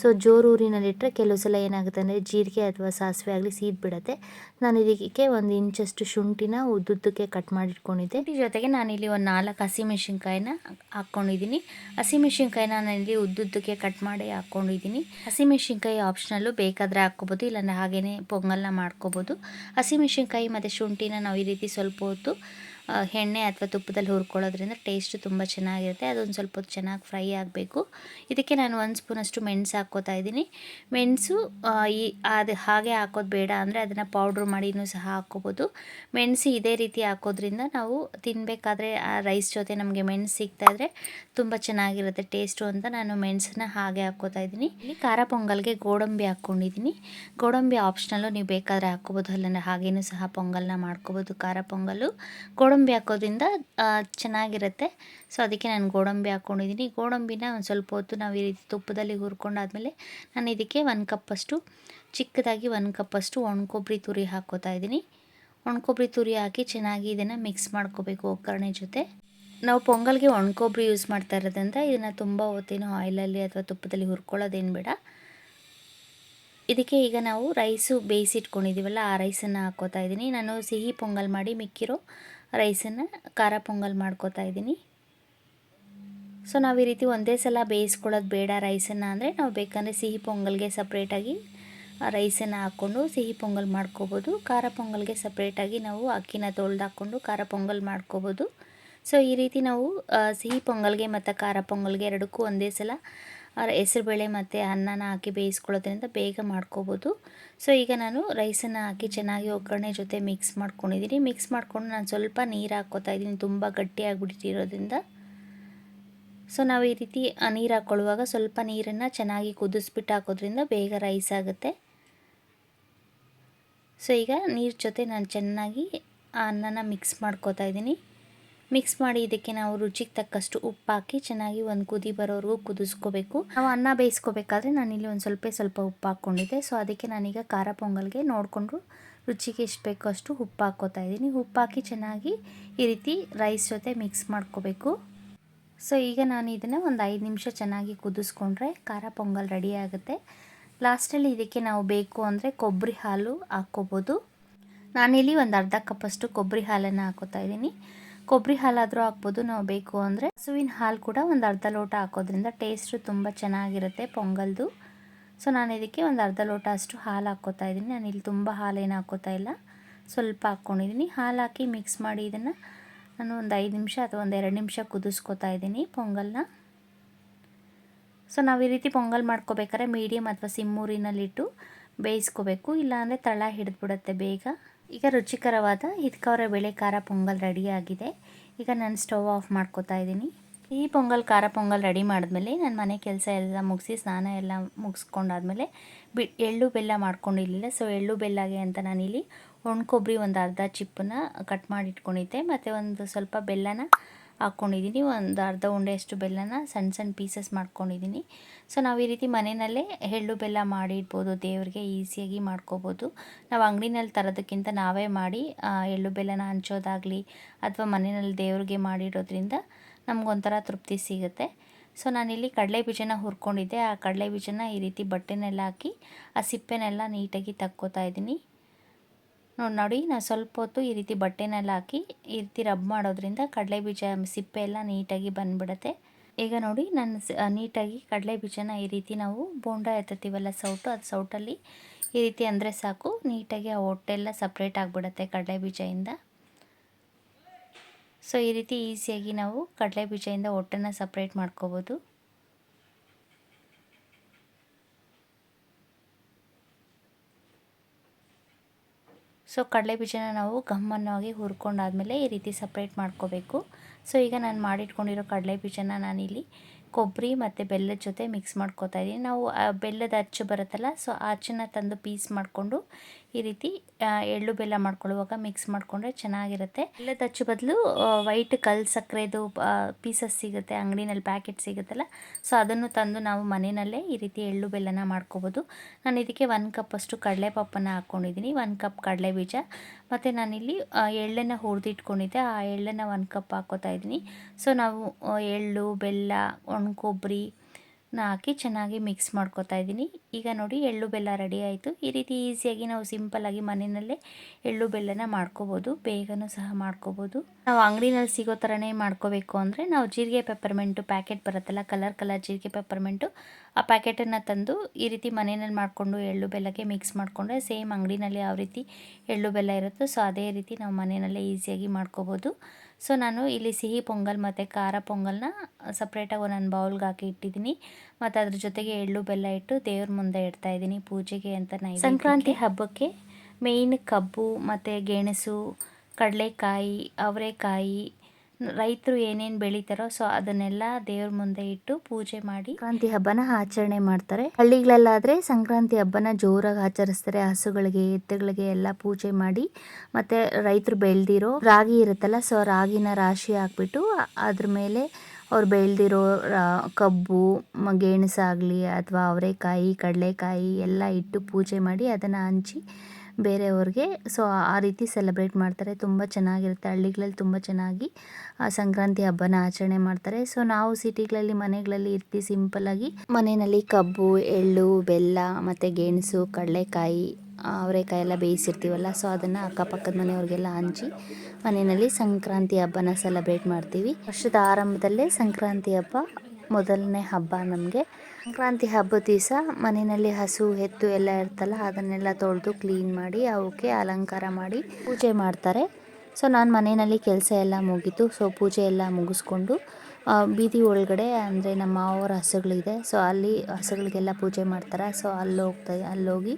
ಸೊ ಜೋರು ಊರಿನಲ್ಲಿಟ್ಟರೆ ಕೆಲವು ಸಲ ಏನಾಗುತ್ತೆ ಅಂದರೆ ಜೀರಿಗೆ ಅಥವಾ ಸಾಸಿವೆ ಆಗಲಿ ಬಿಡುತ್ತೆ ನಾನು ಇದಕ್ಕೆ ಒಂದು ಇಂಚಷ್ಟು ಶುಂಠಿನ ಉದ್ದುದ್ದಕ್ಕೆ ಕಟ್ ಮಾಡಿಟ್ಕೊಂಡಿದ್ದೆ. ಜೊತೆಗೆ ನಾನಿಲ್ಲಿ ಒಂದು ನಾಲ್ಕು ಹಸಿಮೆಣ್ಸಿನ್ಕಾಯಿನ ಹಾಕ್ಕೊಂಡಿದ್ದೀನಿ. ನಾನು ನಾನಿಲ್ಲಿ ಉದ್ದುದ್ದಕ್ಕೆ ಕಟ್ ಮಾಡಿ ಹಾಕ್ಕೊಂಡಿದ್ದೀನಿ. ಹಸಿಮೆಣ್ಸಿನ್ಕಾಯಿ ಆಪ್ಷನಲ್ಲು ಬೇಕಾದರೆ ಹಾಕ್ಕೋಬೋದು, ಇಲ್ಲಾಂದರೆ ಹಾಗೆಯೇ ಪೊಂಗಲ್ನ ಮಾಡ್ಕೋಬೋದು. ಹಸಿಮೆಣ್ಸಿನ್ಕಾಯಿ ಮತ್ತು ಶುಂಠಿನ ನಾವು ಈ ರೀತಿ ಸ್ವಲ್ಪ ಹೊತ್ತು ಎಣ್ಣೆ ಅಥವಾ ತುಪ್ಪದಲ್ಲಿ ಹುರ್ಕೊಳ್ಳೋದ್ರಿಂದ ಟೇಸ್ಟ್ ತುಂಬ ಚೆನ್ನಾಗಿರುತ್ತೆ. ಅದೊಂದು ಸ್ವಲ್ಪ ಚೆನ್ನಾಗಿ ಫ್ರೈ ಆಗಬೇಕು. ಇದಕ್ಕೆ ನಾನು ಒಂದು ಸ್ಪೂನಷ್ಟು ಮೆಣಸು ಹಾಕ್ಕೋತಾ ಇದ್ದೀನಿ. ಮೆಣಸು ಈ, ಅದು ಹಾಗೆ ಹಾಕೋದು ಬೇಡ ಅಂದರೆ ಅದನ್ನು ಪೌಡ್ರ್ ಮಾಡಿನೂ ಸಹ ಹಾಕ್ಕೋಬೋದು. ಮೆಣಸು ಇದೇ ರೀತಿ ಹಾಕೋದ್ರಿಂದ ನಾವು ತಿನ್ನಬೇಕಾದ್ರೆ ಆ ರೈಸ್ ಜೊತೆ ನಮಗೆ ಮೆಣಸು ಸಿಗ್ತಾಯಿದ್ರೆ ತುಂಬ ಚೆನ್ನಾಗಿರುತ್ತೆ ಟೇಸ್ಟು ಅಂತ ನಾನು ಮೆಣಸನ್ನ ಹಾಗೆ ಹಾಕ್ಕೋತಾ ಇದ್ದೀನಿ. ಇಲ್ಲಿ ಖಾರ ಪೊಂಗಲ್ಗೆ ಗೋಡಂಬಿ ಹಾಕ್ಕೊಂಡಿದ್ದೀನಿ. ಗೋಡಂಬಿ ಆಪ್ಷನಲ್ಲು ನೀವು ಬೇಕಾದರೆ ಹಾಕ್ಕೋಬೋದು. ಅಲ್ಲ ಹಾಗೇನೂ ಸಹ ಪೊಂಗಲ್ನ ಮಾಡ್ಕೋಬೋದು ಖಾರ ಪೊಂಗಲ್ಲು. ಗೋಡಂಬಿ ಗೋಡಂಬಿ ಹಾಕೋದ್ರಿಂದ ಚೆನ್ನಾಗಿರುತ್ತೆ. ಸೊ ಅದಕ್ಕೆ ನಾನು ಗೋಡಂಬಿ ಹಾಕ್ಕೊಂಡಿದ್ದೀನಿ ಗೋಡಂಬಿನ ಒಂದು ಸ್ವಲ್ಪ ಹೊತ್ತು ನಾವು ಈ ರೀತಿ ತುಪ್ಪದಲ್ಲಿ ಹುರ್ಕೊಂಡಾದಮೇಲೆ ನಾನು ಇದಕ್ಕೆ ಒಂದು ಕಪ್ಪಷ್ಟು, ಚಿಕ್ಕದಾಗಿ ಒಂದು ಕಪ್ಪಷ್ಟು ಒಣಕೊಬ್ಬರಿ ತುರಿ ಹಾಕೋತಾ ಇದ್ದೀನಿ ಒಣಕೊಬ್ಬರಿ ತುರಿ ಹಾಕಿ ಚೆನ್ನಾಗಿ ಇದನ್ನು ಮಿಕ್ಸ್ ಮಾಡ್ಕೋಬೇಕು ಒಗ್ಗರಣೆ ಜೊತೆ. ನಾವು ಪೊಂಗಲ್ಗೆ ಒಣಕೊಬ್ಬರಿ ಯೂಸ್ ಮಾಡ್ತಾ ಇರೋದ್ರಿಂದ ಇದನ್ನು ತುಂಬ ಹೊತ್ತಿನ ಆಯಿಲಲ್ಲಿ ಅಥವಾ ತುಪ್ಪದಲ್ಲಿ ಹುರ್ಕೊಳ್ಳೋದೇನು ಬೇಡ. ಇದಕ್ಕೆ ಈಗ ನಾವು ರೈಸು ಬೇಯಿಸಿಟ್ಕೊಂಡಿದ್ದೀವಲ್ಲ ಆ ರೈಸನ್ನು ಹಾಕೋತಾ ಇದ್ದೀನಿ ನಾನು ಸಿಹಿ ಪೊಂಗಲ್ ಮಾಡಿ ಮಿಕ್ಕಿರೋ ರೈಸನ್ನು ಖಾರ ಪೊಂಗಲ್ ಮಾಡ್ಕೋತಾ ಇದ್ದೀನಿ. ಸೊ ನಾವು ಈ ರೀತಿ ಒಂದೇ ಸಲ ಬೇಯಿಸ್ಕೊಳ್ಳೋದು ಬೇಡ ರೈಸನ್ನು ಅಂದರೆ ನಾವು ಬೇಕಂದರೆ ಸಿಹಿ ಪೊಂಗಲ್ಗೆ ಸಪ್ರೇಟಾಗಿ ರೈಸನ್ನು ಹಾಕ್ಕೊಂಡು ಸಿಹಿ ಪೊಂಗಲ್ ಮಾಡ್ಕೋಬೋದು. ಖಾರ ಪೊಂಗಲ್ಗೆ ಸಪ್ರೇಟಾಗಿ ನಾವು ಅಕ್ಕಿನ ತೊಳೆದು ಹಾಕ್ಕೊಂಡು ಖಾರ ಪೊಂಗಲ್ ಮಾಡ್ಕೋಬೋದು. ಸೊ ಈ ರೀತಿ ನಾವು ಸಿಹಿ ಪೊಂಗಲ್ಗೆ ಮತ್ತು ಖಾರ ಪೊಂಗಲ್ಗೆ ಎರಡಕ್ಕೂ ಒಂದೇ ಸಲ ಹೆಸರುಬೇಳೆ ಮತ್ತು ಅನ್ನನ ಹಾಕಿ ಬೇಯಿಸ್ಕೊಳ್ಳೋದ್ರಿಂದ ಬೇಗ ಮಾಡ್ಕೋಬೋದು. ಸೊ ಈಗ ನಾನು ರೈಸನ್ನು ಹಾಕಿ ಚೆನ್ನಾಗಿ ಒಗ್ಗರಣೆ ಜೊತೆ ಮಿಕ್ಸ್ ಮಾಡ್ಕೊಂಡಿದ್ದೀನಿ ಮಿಕ್ಸ್ ಮಾಡ್ಕೊಂಡು ನಾನು ಸ್ವಲ್ಪ ನೀರು ಹಾಕ್ಕೋತಾ ಇದ್ದೀನಿ. ತುಂಬ ಗಟ್ಟಿಯಾಗಿಬಿಟ್ಟಿರೋದ್ರಿಂದ. ಸೊ ನಾವು ಈ ರೀತಿ ನೀರು ಹಾಕ್ಕೊಳ್ಳುವಾಗ ಸ್ವಲ್ಪ ನೀರನ್ನು ಚೆನ್ನಾಗಿ ಕುದಿಸ್ಬಿಟ್ಟು ಹಾಕೋದ್ರಿಂದ ಬೇಗ ರೈಸ್ ಆಗುತ್ತೆ. ಸೊ ಈಗ ನೀರು ಜೊತೆ ನಾನು ಚೆನ್ನಾಗಿ ಆ ಅನ್ನನ ಮಿಕ್ಸ್ ಮಾಡ್ಕೋತಾ ಇದ್ದೀನಿ. ಮಿಕ್ಸ್ ಮಾಡಿ ಇದಕ್ಕೆ ನಾವು ರುಚಿಗೆ ತಕ್ಕಷ್ಟು ಉಪ್ಪು ಹಾಕಿ ಚೆನ್ನಾಗಿ ಒಂದು ಕುದಿ ಬರೋವರೆಗೂ ಕುದಿಸ್ಕೋಬೇಕು. ನಾವು ಅನ್ನ ಬೇಯಿಸ್ಕೋಬೇಕಾದ್ರೆ ನಾನಿಲ್ಲಿ ಒಂದು ಸ್ವಲ್ಪ ಸ್ವಲ್ಪ ಉಪ್ಪು ಹಾಕ್ಕೊಂಡಿದ್ದೆ. ಸೊ ಅದಕ್ಕೆ ನಾನೀಗ ಖಾರ ಪೊಂಗಲ್ಗೆ ನೋಡಿಕೊಂಡು ರುಚಿಗೆ ಎಷ್ಟು ಬೇಕೋ ಅಷ್ಟು ಉಪ್ಪು ಹಾಕ್ಕೋತಾ ಇದ್ದೀನಿ. ಉಪ್ಪು ಹಾಕಿ ಚೆನ್ನಾಗಿ ಈ ರೀತಿ ರೈಸ್ ಜೊತೆ ಮಿಕ್ಸ್ ಮಾಡ್ಕೋಬೇಕು. ಸೊ ಈಗ ನಾನು ಇದನ್ನು ಒಂದು ಐದು ನಿಮಿಷ ಚೆನ್ನಾಗಿ ಕುದಿಸ್ಕೊಂಡ್ರೆ ಖಾರ ಪೊಂಗಲ್ ರೆಡಿ ಆಗುತ್ತೆ. ಲಾಸ್ಟಲ್ಲಿ ಇದಕ್ಕೆ ನಾವು ಬೇಕು ಅಂದರೆ ಕೊಬ್ಬರಿ ಹಾಲು ಹಾಕ್ಕೋಬೋದು. ನಾನಿಲ್ಲಿ ಒಂದು ಅರ್ಧ ಕಪ್ಪಷ್ಟು ಕೊಬ್ಬರಿ ಹಾಲನ್ನು ಹಾಕೋತಾ ಇದ್ದೀನಿ. ಕೊಬ್ಬರಿ ಹಾಲಾದರೂ ಹಾಕ್ಬೋದು, ನಾವು ಬೇಕು ಅಂದರೆ. ಹಸುವಿನ ಹಾಲು ಕೂಡ ಒಂದು ಅರ್ಧ ಲೋಟ ಹಾಕೋದ್ರಿಂದ ಟೇಸ್ಟು ತುಂಬ ಚೆನ್ನಾಗಿರುತ್ತೆ ಪೊಂಗಲ್ದು. ಸೊ ನಾನು ಇದಕ್ಕೆ ಒಂದು ಅರ್ಧ ಲೋಟ ಅಷ್ಟು ಹಾಲು ಹಾಕ್ಕೋತಾ ಇದ್ದೀನಿ. ನಾನು ಇಲ್ಲಿ ತುಂಬ ಹಾಲೇನು ಹಾಕ್ಕೋತಾ ಇಲ್ಲ. ಸ್ವಲ್ಪ ಹಾಕ್ಕೊಂಡಿದ್ದೀನಿ ಹಾಲು ಹಾಕಿ ಮಿಕ್ಸ್ ಮಾಡಿ ಇದನ್ನು ನಾನು ಒಂದು ಐದು ನಿಮಿಷ ಅಥವಾ ಒಂದು ಎರಡು ನಿಮಿಷ ಕುದಿಸ್ಕೊತಾ ಇದ್ದೀನಿ ಪೊಂಗಲ್ನ. ಸೊ ನಾವು ಈ ರೀತಿ ಪೊಂಗಲ್ ಮಾಡ್ಕೋಬೇಕಾದ್ರೆ ಮೀಡಿಯಮ್ ಅಥವಾ ಸಿಮ್ಮೂರಿನಲ್ಲಿಟ್ಟು ಬೇಯಿಸ್ಕೋಬೇಕು. ಇಲ್ಲಾಂದರೆ ತಳ ಹಿಡಿದ್ಬಿಡತ್ತೆ ಬೇಗ. ಈಗ ರುಚಿಕರವಾದ ಹಿತ್ಕವರ ಬೇಳೆ ಖಾರ ಪೊಂಗಲ್ ರೆಡಿಯಾಗಿದೆ ಈಗ ನಾನು ಸ್ಟವ್ ಆಫ್ ಮಾಡ್ಕೋತಾ ಇದ್ದೀನಿ. ಈ ಪೊಂಗಲ್ ಖಾರ ಪೊಂಗಲ್ ರೆಡಿ ಮಾಡಿದ್ಮೇಲೆ ನಾನು ಮನೆ ಕೆಲಸ ಎಲ್ಲ ಮುಗಿಸಿ, ಸ್ನಾನ ಎಲ್ಲ ಮುಗಿಸ್ಕೊಂಡಾದ್ಮೇಲೆ ಬಿ, ಎಳ್ಳು ಬೆಲ್ಲ ಮಾಡ್ಕೊಂಡಿರಲಿಲ್ಲ. ಸೊ ಎಳ್ಳು ಬೆಲ್ಲಗೆ ಅಂತ ನಾನಿಲ್ಲಿ ಒಣ ಕೊಬ್ಬರಿ ಒಂದು ಅರ್ಧ ಚಿಪ್ಪನ್ನ ಕಟ್ ಮಾಡಿ ಇಟ್ಕೊಂಡಿದ್ದೆ ಮತ್ತು ಒಂದು ಸ್ವಲ್ಪ ಬೆಲ್ಲನ ಹಾಕ್ಕೊಂಡಿದ್ದೀನಿ ಒಂದು ಅರ್ಧ ಉಂಡೆಯಷ್ಟು ಬೆಲ್ಲನ ಸಣ್ಣ ಸಣ್ಣ ಪೀಸಸ್ ಮಾಡ್ಕೊಂಡಿದ್ದೀನಿ. ಸೊ ನಾವು ಈ ರೀತಿ ಮನೆಯಲ್ಲೇ ಎಳ್ಳು ಬೆಲ್ಲ ಮಾಡಿ ಇಡ್ಬೋದು. ದೇವ್ರಿಗೆ ಈಸಿಯಾಗಿ ಮಾಡ್ಕೋಬೋದು. ನಾವು ಅಂಗಡಿನಲ್ಲಿ ತರೋದಕ್ಕಿಂತ ನಾವೇ ಮಾಡಿ ಎಳ್ಳು ಬೆಲ್ಲನ ಹಂಚೋದಾಗಲಿ ಅಥವಾ ಮನೆಯಲ್ಲಿ ದೇವ್ರಿಗೆ ಮಾಡಿಡೋದ್ರಿಂದ ನಮಗೊಂಥರ ತೃಪ್ತಿ ಸಿಗುತ್ತೆ. ಸೊ ನಾನಿಲ್ಲಿ ಕಡಲೆ ಬೀಜನ ಹುರ್ಕೊಂಡಿದ್ದೆ. ಆ ಕಡಲೆ ಬೀಜನ ಈ ರೀತಿ ಬಟ್ಟೆನೆಲ್ಲ ಹಾಕಿ, ಆ ಸಿಪ್ಪೆನೆಲ್ಲ ನೀಟಾಗಿ ತಕ್ಕೋತಾ ಇದ್ದೀನಿ. ನೋಡಿ ನೋಡಿ, ನಾನು ಸ್ವಲ್ಪ ಹೊತ್ತು ಈ ರೀತಿ ಬಟ್ಟೆನೆಲ್ಲ ಹಾಕಿ ಈ ರೀತಿ ರಬ್ ಮಾಡೋದ್ರಿಂದ ಕಡಲೆ ಬೀಜ, ಸಿಪ್ಪೆ ಎಲ್ಲ ನೀಟಾಗಿ ಬಂದ್ಬಿಡುತ್ತೆ. ಈಗ ನೋಡಿ, ನಾನು ನೀಟಾಗಿ ಕಡಲೆ ಬೀಜನ ಈ ರೀತಿ ನಾವು ಬೋಂಡ ಎತ್ತತೀವಲ್ಲ ಸೌಟು, ಅದು ಸೌಟಲ್ಲಿ ಈ ರೀತಿ ಅಂದರೆ ಸಾಕು. ನೀಟಾಗಿ ಆ ಹೊಟ್ಟೆಲ್ಲ ಸಪ್ರೇಟ್ ಆಗಿಬಿಡುತ್ತೆ ಕಡಲೆ ಬೀಜದಿಂದ ಸೊ ಈ ರೀತಿ ಈಸಿಯಾಗಿ ನಾವು ಕಡಲೆ ಬೀಜದಿಂದ ಹೊಟ್ಟೆನ ಸಪ್ರೇಟ್ ಮಾಡ್ಕೋಬೋದು. ಸೊ ಕಡಲೆ ಬೀಜನ ನಾವು ಗಮ್ಮನ್ನಾಗಿ ಹುರ್ಕೊಂಡಾದ್ಮೇಲೆ ಈ ರೀತಿ ಸಪ್ರೇಟ್ ಮಾಡ್ಕೋಬೇಕು. ಸೊ ಈಗ ನಾನು ಮಾಡಿಟ್ಕೊಂಡಿರೋ ಕಡಲೆ ಬೀಜನ ನಾನಿಲ್ಲಿ ಕೊಬ್ಬರಿ ಮತ್ತು ಬೆಲ್ಲದ ಜೊತೆ ಮಿಕ್ಸ್ ಮಾಡ್ಕೋತಾ ಇದ್ದೀನಿ. ನಾವು ಬೆಲ್ಲದ ಅಚ್ಚು ಬರುತ್ತಲ್ಲ ಸೊ ಅಚ್ಚನ್ನ ತಂದು ಪೀಸ್ ಮಾಡಿಕೊಂಡು ಈ ರೀತಿ ಎಳ್ಳು ಬೆಲ್ಲ ಮಾಡ್ಕೊಳ್ಳುವಾಗ ಮಿಕ್ಸ್ ಮಾಡಿಕೊಂಡ್ರೆ ಚೆನ್ನಾಗಿರುತ್ತೆ. ಬೆಲ್ಲದ ಅಚ್ಚು ಬದಲು ವೈಟ್ ಕಲ್ ಸಕ್ಕರೆದು ಪೀಸಸ್ ಸಿಗುತ್ತೆ, ಅಂಗಡಿನಲ್ಲಿ ಪ್ಯಾಕೆಟ್ ಸಿಗುತ್ತಲ್ಲ ಸೊ ಅದನ್ನು ತಂದು ನಾವು ಮನೆಯಲ್ಲೇ ಈ ರೀತಿ ಎಳ್ಳು ಬೆಲ್ಲನ ಮಾಡ್ಕೋಬೋದು. ನಾನು ಇದಕ್ಕೆ ಒಂದು ಕಪ್ಪಷ್ಟು ಕಡಲೆ ಪಪ್ಪನ್ನು ಹಾಕ್ಕೊಂಡಿದ್ದೀನಿ ಒಂದು ಕಪ್ ಕಡಲೆ ಬೀಜ ಮತ್ತು ನಾನಿಲ್ಲಿ ಎಳ್ಳನ್ನು ಹುರಿದಿಟ್ಕೊಂಡಿದ್ದೆ. ಆ ಎಳ್ಳನ್ನು ಒಂದು ಕಪ್ ಹಾಕೋತಾ ಇದ್ದೀನಿ. ಸೊ ನಾವು ಎಳ್ಳು, ಬೆಲ್ಲ, ಒಣ ಕೊಬ್ಬರಿ ಹಾಕಿ ಚೆನ್ನಾಗಿ ಮಿಕ್ಸ್ ಮಾಡ್ಕೊತಾ ಇದ್ದೀನಿ. ಈಗ ನೋಡಿ ಎಳ್ಳು ಬೆಲ್ಲ ರೆಡಿ ಆಯಿತು. ಈ ರೀತಿ ಈಸಿಯಾಗಿ ನಾವು ಸಿಂಪಲ್ಲಾಗಿ ಮನೆಯಲ್ಲೇ ಎಳ್ಳು ಬೆಲ್ಲನ ಮಾಡ್ಕೋಬೋದು. ಬೇಗನೂ ಸಹ ಮಾಡ್ಕೋಬೋದು. ನಾವು ಅಂಗಡಿನಲ್ಲಿ ಸಿಗೋ ಥರನೇ ಮಾಡ್ಕೋಬೇಕು ಅಂದರೆ ನಾವು ಜೀರಿಗೆ ಪೆಪ್ಪರ್ಮೆಂಟು ಪ್ಯಾಕೆಟ್ ಬರುತ್ತಲ್ಲ ಕಲರ್ ಕಲರ್ ಜೀರಿಗೆ ಪೆಪ್ಪರ್ಮೆಂಟು ಆ ಪ್ಯಾಕೆಟನ್ನು ತಂದು ಈ ರೀತಿ ಮನೆಯಲ್ಲಿ ಮಾಡಿಕೊಂಡು ಎಳ್ಳು ಬೆಲ್ಲಕ್ಕೆ ಮಿಕ್ಸ್ ಮಾಡಿಕೊಂಡ್ರೆ ಸೇಮ್ ಅಂಗಡಿನಲ್ಲಿ ಯಾವ ರೀತಿ ಎಳ್ಳು ಬೆಲ್ಲ ಇರುತ್ತೋ, ಸೊ ಅದೇ ರೀತಿ ನಾವು ಮನೆಯಲ್ಲೇ ಈಸಿಯಾಗಿ ಮಾಡ್ಕೋಬೋದು. ಸೊ ನಾನು ಇಲ್ಲಿ ಸಿಹಿ ಪೊಂಗಲ್ ಮತ್ತು ಖಾರ ಪೊಂಗಲ್ನ ಸಪ್ರೇಟಾಗಿ ಒಂದೊಂದು ಬೌಲ್ಗೆ ಹಾಕಿ ಇಟ್ಟಿದ್ದೀನಿ. ಮತ್ತು ಅದ್ರ ಜೊತೆಗೆ ಎಳ್ಳು ಬೆಲ್ಲ ಇಟ್ಟು ದೇವ್ರ ಮುಂದೆ ಇಡ್ತಾ ಇದ್ದೀನಿ ಪೂಜೆಗೆ ಅಂತ ನೈವೇದ್ಯ ಸಂಕ್ರಾಂತಿ ಹಬ್ಬಕ್ಕೆ ಮೇಯ್ನ್ ಕಬ್ಬು ಮತ್ತು ಗೆಣಸು, ಕಡಲೆಕಾಯಿ, ಅವರೆಕಾಯಿ ರೈತರು ಏನೇನು ಬೆಳಿತಾರೋ ಸೊ ಅದನ್ನೆಲ್ಲ ದೇವ್ರ ಮುಂದೆ ಇಟ್ಟು ಪೂಜೆ ಮಾಡಿ ಸಂಕ್ರಾಂತಿ ಹಬ್ಬನ ಆಚರಣೆ ಮಾಡ್ತಾರೆ. ಹಳ್ಳಿಗಳಲ್ಲಾದ್ರೆ ಸಂಕ್ರಾಂತಿ ಹಬ್ಬನ ಜೋರಾಗಿ ಆಚರಿಸ್ತಾರೆ. ಹಸುಗಳಿಗೆ, ಎತ್ತುಗಳಿಗೆ ಎಲ್ಲ ಪೂಜೆ ಮಾಡಿ, ಮತ್ತೆ ರೈತರು ಬೆಳೆದಿರೋ ರಾಗಿ ಇರುತ್ತಲ್ಲ ಸೊ ರಾಗಿನ ರಾಶಿ ಹಾಕ್ಬಿಟ್ಟು ಅದ್ರ ಮೇಲೆ ಅವ್ರು ಬೆಳೆದಿರೋ ಕಬ್ಬು ಗೆಣಸಾಗಲಿ ಅಥವಾ ಅವರೆಕಾಯಿ, ಕಡಲೆಕಾಯಿ ಎಲ್ಲ ಇಟ್ಟು ಪೂಜೆ ಮಾಡಿ ಅದನ್ನು ಹಂಚಿ ಬೇರೆಯವ್ರಿಗೆ. ಸೊ ಆ ರೀತಿ ಸೆಲೆಬ್ರೇಟ್ ಮಾಡ್ತಾರೆ. ತುಂಬ ಚೆನ್ನಾಗಿರುತ್ತೆ. ಹಳ್ಳಿಗಳಲ್ಲಿ ತುಂಬ ಚೆನ್ನಾಗಿ, ಆ ಸಂಕ್ರಾಂತಿ ಹಬ್ಬನ ಆಚರಣೆ ಮಾಡ್ತಾರೆ. ಸೊ ನಾವು ಸಿಟಿಗಳಲ್ಲಿ, ಮನೆಗಳಲ್ಲಿ ಇರ್ತೀವಿ. ಸಿಂಪಲ್ಲಾಗಿ ಮನೆಯಲ್ಲಿ ಕಬ್ಬು, ಎಳ್ಳು, ಬೆಲ್ಲ, ಮತ್ತು ಗೆಣಸು, ಕಡಲೆಕಾಯಿ, ಅವರೆಕಾಯಿ ಎಲ್ಲ ಬೇಯಿಸಿರ್ತೀವಲ್ಲ ಸೊ ಅದನ್ನು ಅಕ್ಕಪಕ್ಕದ ಮನೆಯವ್ರಿಗೆಲ್ಲ ಹಂಚಿ ಮನೆಯಲ್ಲಿ ಸಂಕ್ರಾಂತಿ ಹಬ್ಬನ ಸೆಲೆಬ್ರೇಟ್ ಮಾಡ್ತೀವಿ. ವರ್ಷದ ಆರಂಭದಲ್ಲೇ ಸಂಕ್ರಾಂತಿ ಹಬ್ಬ, ಮೊದಲನೇ ಹಬ್ಬ ನಮಗೆ. ಸಂಕ್ರಾಂತಿ ಹಬ್ಬದ ದಿವಸ ಮನೆಯಲ್ಲಿ ಹಸು ಎತ್ತು ಎಲ್ಲ ಇರ್ತಲ್ಲ, ಅದನ್ನೆಲ್ಲ ತೊಳೆದು ಕ್ಲೀನ್ ಮಾಡಿ ಅವಕ್ಕೆ ಅಲಂಕಾರ ಮಾಡಿ ಪೂಜೆ ಮಾಡ್ತಾರೆ. ಸೊ ನಾನು ಮನೆಯಲ್ಲಿ ಕೆಲಸ ಎಲ್ಲ ಮುಗೀತು. ಸೊ ಪೂಜೆ ಎಲ್ಲ ಮುಗಿಸ್ಕೊಂಡು ಬೀದಿ ಒಳಗಡೆ ಅಂದರೆ ನಮ್ಮ ಮಾವರ ಹಸುಗಳಿದೆ. ಸೊ ಅಲ್ಲಿ ಹಸುಗಳಿಗೆಲ್ಲ ಪೂಜೆ ಮಾಡ್ತಾರೆ. ಸೊ ಅಲ್ಲಿ ಹೋಗ್ತಾ, ಅಲ್ಲೋಗಿ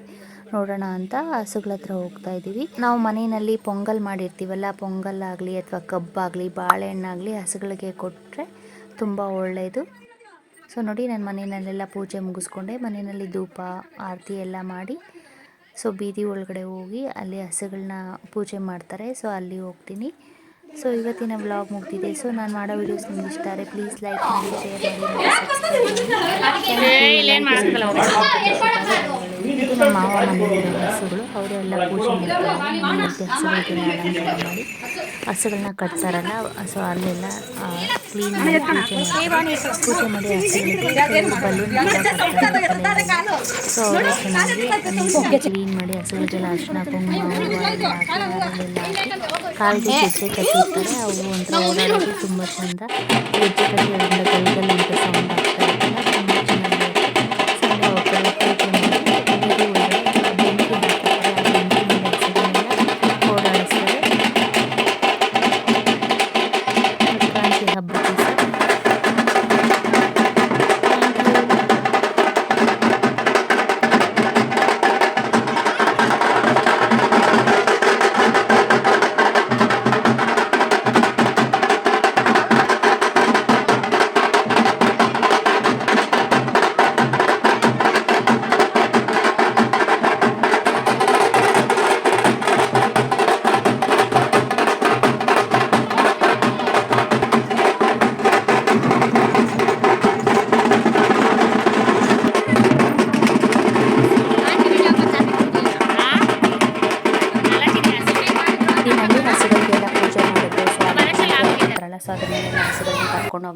ನೋಡೋಣ ಅಂತ ಹಸುಗಳ ಹತ್ರ ಹೋಗ್ತಾ ಇದ್ದೀವಿ. ನಾವು ಮನೆಯಲ್ಲಿ ಪೊಂಗಲ್ ಮಾಡಿರ್ತೀವಲ್ಲ, ಪೊಂಗಲ್ ಆಗಲಿ ಅಥವಾ ಕಬ್ಬಾಗಲಿ, ಬಾಳೆಹಣ್ಣಾಗಲಿ ಹಸುಗಳಿಗೆ ಕೊಟ್ಟರೆ ತುಂಬ ಒಳ್ಳೆಯದು. ಸೊ ನೋಡಿ, ನಾನು ಮನೆಯಲ್ಲೆಲ್ಲ ಪೂಜೆ ಮುಗಿಸ್ಕೊಂಡೆ. ಮನೆಯಲ್ಲಿ ಧೂಪ, ಆರತಿ ಎಲ್ಲ ಮಾಡಿ, ಸೊ ಬೀದಿ ಒಳಗಡೆ ಹೋಗಿ ಅಲ್ಲಿ ಹಸುಗಳನ್ನ ಪೂಜೆ ಮಾಡ್ತಾರೆ. ಸೊ ಅಲ್ಲಿ ಹೋಗ್ತೀನಿ. ಸೊ ಇವತ್ತಿನ ವ್ಲಾಗ್ ಮುಗ್ದಿದೆ. ಸೊ ನಾನು ಮಾಡೋ ವೀಡಿಯೋಸ್ ನಿಮ್ಗೆ ಇಷ್ಟ ಆದರೆ ಪ್ಲೀಸ್ ಲೈಕ್ ಮಾಡಿ ಶೇರ್ ಮಾಡಿ ಇದು ನಮ್ಮ ಮಾವ ಮನೆಯಲ್ಲಿರೋ ಹಸುಗಳು. ಅವರೆಲ್ಲ ಪೂಜೆ ಮಾಡ್ತಾರೆ. ಮಾಡಿ. ಹಸುಗಳನ್ನ ಕಟ್ತಾರಲ್ಲ ಸೊ ಅಲ್ಲೆಲ್ಲ ಕ್ಲೀನ್ ಮಾಡಿ ಪೂಜೆ ಮಾಡಿ ಸೊ ಅವರು ಚೆನ್ನಾಗಿ ಕ್ಲೀನ್ ಮಾಡಿ ಹಸುಗಳಿಗೆಲ್ಲ ಅರ್ಶಿನ ಕುಂಕುಮ ಕಾಲಿಗೆ ಗೆಜ್ಜೆ ಕಟ್ಟಿರ್ತಾರೆ ಅವು ಒಂಥರ ತುಂಬ ಚಂದ ಗೆಜ್ಜೆ ಕಟ್ಟಿರೋದ್ರಿಂದ ಗಲ್ಗಲ್ ಅಂತ ಸೌಂಡ್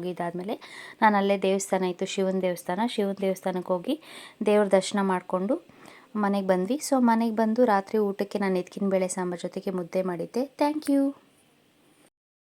ಕರ್ಕೊಂಡು ಹೋಗಿ ಇದಾದಮೇಲೆ ನಾನು ಅಲ್ಲೇ ದೇವಸ್ಥಾನ ಇತ್ತು, ಶಿವನ ದೇವಸ್ಥಾನ. ಶಿವನ ದೇವಸ್ಥಾನಕ್ಕೆ ಹೋಗಿ ದೇವ್ರ ದರ್ಶನ ಮಾಡಿಕೊಂಡು ಮನೆಗೆ ಬಂದ್ವಿ. ಸೊ ಮನೆಗೆ ಬಂದು ರಾತ್ರಿ ಊಟಕ್ಕೆ ನಾನು ಎತ್ಕಿನ ಬೇಳೆ ಸಾಂಬಾರು ಜೊತೆಗೆ ಮುದ್ದೆ ಮಾಡಿದ್ದೆ. Thank you